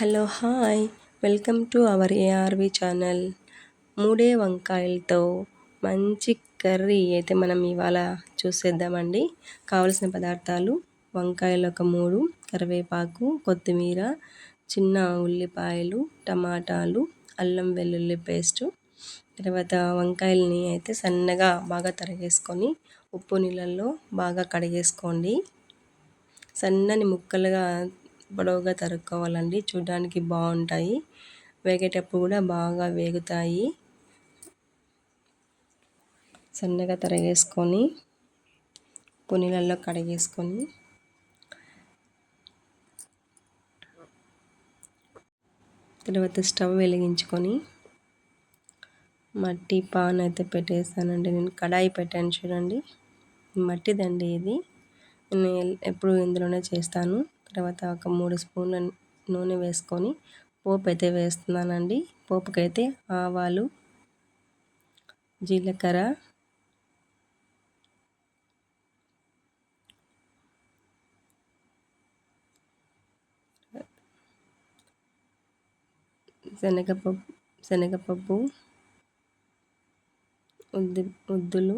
Hello hi. Welcome to our ARV channel. మూడే వంకాయలతో మంచి కర్రీ అయితే మనం ఇవాళ చూసేద్దామండి. కావలసిన పదార్థాలు వంకాయలు ఒక మూడు కరివేపాకు కొత్తిమీర చిన్న ఉల్లిపాయలు టమాటాలు అల్లం వెల్లుల్లి పేస్టు. తర్వాత వంకాయలని అయితే సన్నగా బాగా తరిగేసుకొని ఉప్పు నీళ్ళల్లో బాగా కడిగేసుకోండి. సన్నని ముక్కలుగా పొడవుగా తరుక్కోవాలండి. చూడడానికి బాగుంటాయి. వేగేటప్పుడు కూడా బాగా వేగుతాయి. సన్నగా తరిగేసుకొని పునీలలో కడిగేసుకొని. తర్వాత స్టవ్ వెలిగించుకొని మట్టి పాన్ అయితే పెట్టేస్తానండి. నేను కడాయి పెట్టాను చూడండి. మట్టిదండి ఇది. నేను ఎప్పుడు ఇందులోనే చేస్తాను. తర్వాత ఒక మూడు స్పూన్ల నూనె వేసుకొని పోపు అయితే వేస్తున్నానండి. పోపుకైతే ఆవాలు జీలకర్ర శనగపప్పు శనగపప్పు ఉద్ది ఉద్దులు.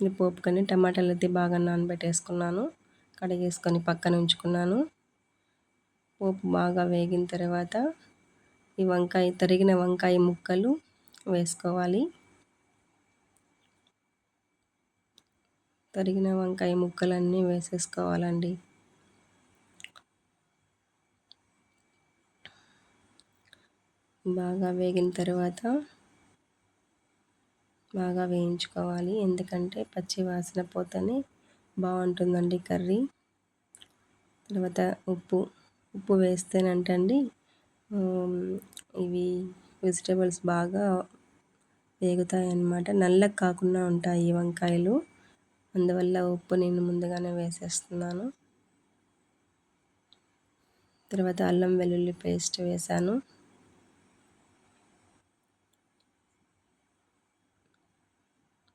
ఇది పోపుకొని టమాటాలు అయితే బాగా నానబెట్టేసుకున్నాను. కడిగేసుకొని పక్కన ఉంచుకున్నాను. పోపు బాగా వేగిన తర్వాత ఈ వంకాయ తరిగిన వంకాయ ముక్కలు వేసుకోవాలి. తరిగిన వంకాయ ముక్కలన్నీ వేసేసుకోవాలండి. బాగా వేగిన తర్వాత బాగా వేయించుకోవాలి. ఎందుకంటే పచ్చి వాసన పోతేనే బాగుంటుందండి కర్రీ. తర్వాత ఉప్పు ఉప్పు వేస్తేనంటండి ఇవి వెజిటేబుల్స్ బాగా వేగుతాయి అన్నమాట నల్లగా కాకుండా ఉంటాయి ఈ వంకాయలు. అందువల్ల ఉప్పు నేను ముందుగానే వేసేస్తున్నాను. తర్వాత అల్లం వెల్లుల్లి పేస్ట్ వేసాను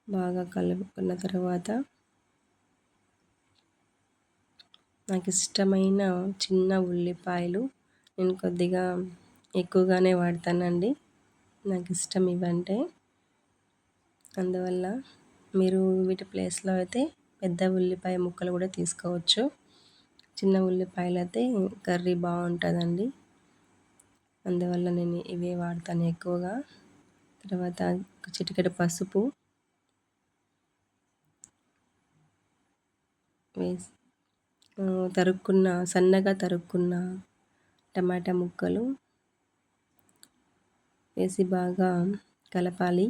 బాగా కలుపుకున్న తర్వాత నాకు ఇష్టమైన చిన్న ఉల్లిపాయలు నేను కొద్దిగా ఎక్కువగానే వాడతానండి. నాకు ఇష్టం ఇవంటే. అందువల్ల మీరు వీటి ప్లేస్లో అయితే పెద్ద ఉల్లిపాయ ముక్కలు కూడా తీసుకోవచ్చు. చిన్న ఉల్లిపాయలు అయితే కర్రీ బాగుంటుందండి. అందువల్ల నేను ఇవే వాడతాను ఎక్కువగా. తర్వాత చిటికెడు పసుపు వేసి తరుక్కున్న సన్నగా తరుక్కున్న టమాటా ముక్కలు వేసి బాగా కలపాలి.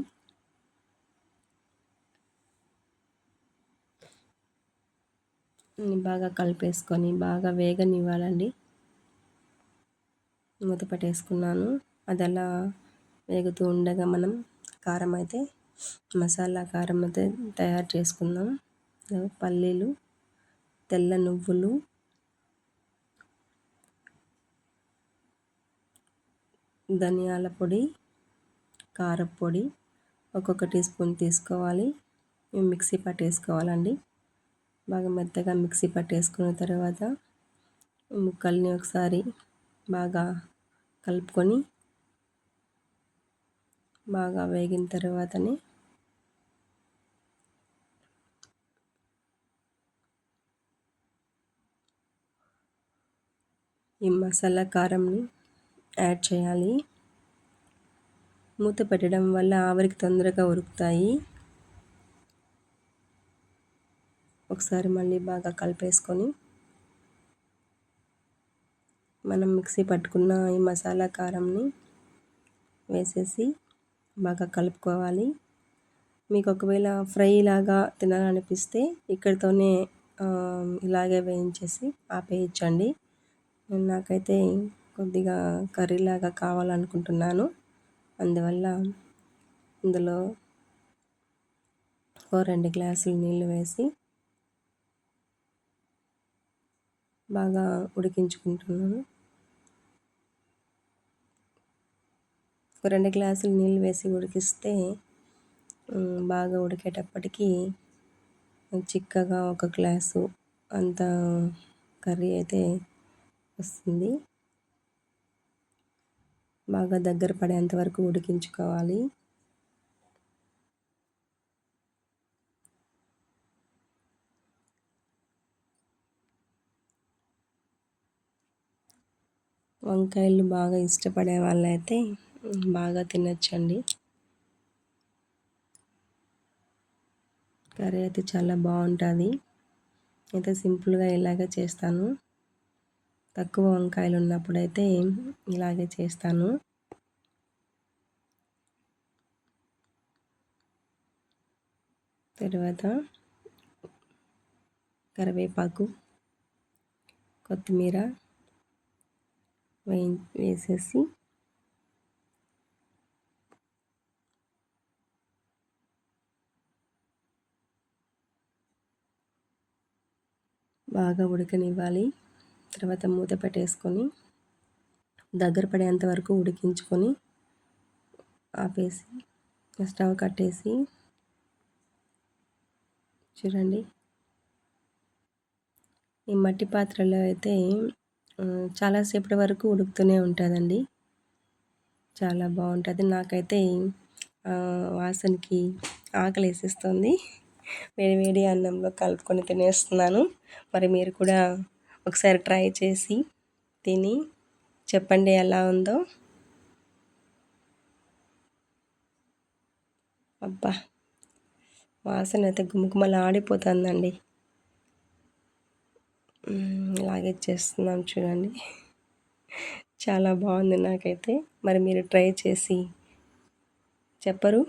బాగా కలిపేసుకొని బాగా వేగనివ్వాలండి. మూత పట్టేసుకున్నాను. అది అలా వేగుతూ ఉండగా మనం కారం అయితే మసాలా కారం అయితే తయారు చేసుకుందాం. పల్లీలు తెల్ల నువ్వులు ధనియాల పొడి కారపొడి ఒక్కొక్క టీ స్పూన్ తీసుకోవాలి. మిక్సీ పట్టేసుకోవాలండి. బాగా మెత్తగా మిక్సీ పట్టేసుకున్న తర్వాత ముక్కల్ని ఒకసారి బాగా కలుపుకొని బాగా వేగిన తర్వాతనే ఈ మసాలా కారంని యాడ్ చేయాలి. మూత పెట్టడం వల్ల ఆవిరికి తొందరగా ఉరుకుతాయి. ఒకసారి మళ్ళీ బాగా కలిపేసుకొని మనం మిక్సీ పట్టుకున్న ఈ మసాలా కారంని వేసేసి బాగా కలుపుకోవాలి. మీకు ఒకవేళ ఫ్రై లాగా తినాలనిపిస్తే ఇక్కడితోనే ఇలాగే వేయించేసి ఆపేయించండి నేను నాకైతే కొద్దిగా కర్రీలాగా కావాలనుకుంటున్నాను. అందువల్ల ఇందులో ఓ రెండు గ్లాసులు నీళ్ళు వేసి బాగా ఉడికించుకుంటున్నాను. ఒక రెండు గ్లాసులు నీళ్ళు వేసి ఉడికిస్తే బాగా ఉడికేటప్పటికి చిక్కగా ఒక గ్లాసు అంత కర్రీ అయితే వస్తుంది. బాగా దగ్గర పడేంత వరకు ఉడికించుకోవాలి. వంకాయలు బాగా ఇష్టపడే వాళ్ళైతే బాగా తినచ్చండి. కర్రీ అయితే చాలా బాగుంటుంది. అయితే సింపుల్గా ఇలాగే చేస్తాను. తక్కువ వంకాయలు ఉన్నప్పుడైతే ఇలాగే చేస్తాను. తర్వాత కరివేపాకు కొత్తిమీర వేయి వేసేసి బాగా ఉడకనివ్వాలి. తర్వాత మూత పెట్టేసుకొని దగ్గర పడేంత వరకు ఉడికించుకొని ఆపేసి స్టవ్ కట్టేసి చూడండి. ఈ మట్టి పాత్రలో అయితే చాలాసేపటి వరకు ఉడుకుతూనే ఉంటుందండి. చాలా బాగుంటుంది. నాకైతే వాసనకి ఆకలి వేసేస్తుంది వేడి వేడి అన్నంలో కలుపుకొని తినేస్తున్నాను. మరి మీరు కూడా ఒకసారి ట్రై చేసి తిని చెప్పండి ఎలా ఉందో. అబ్బా వాసన అయితే గుమ్మగుమ్మలు ఆడిపోతుందండి. ఇలాగే చేస్తున్నాం చూడండి. చాలా బాగుంది నాకైతే. మరి మీరు ట్రై చేసి చెప్పరు.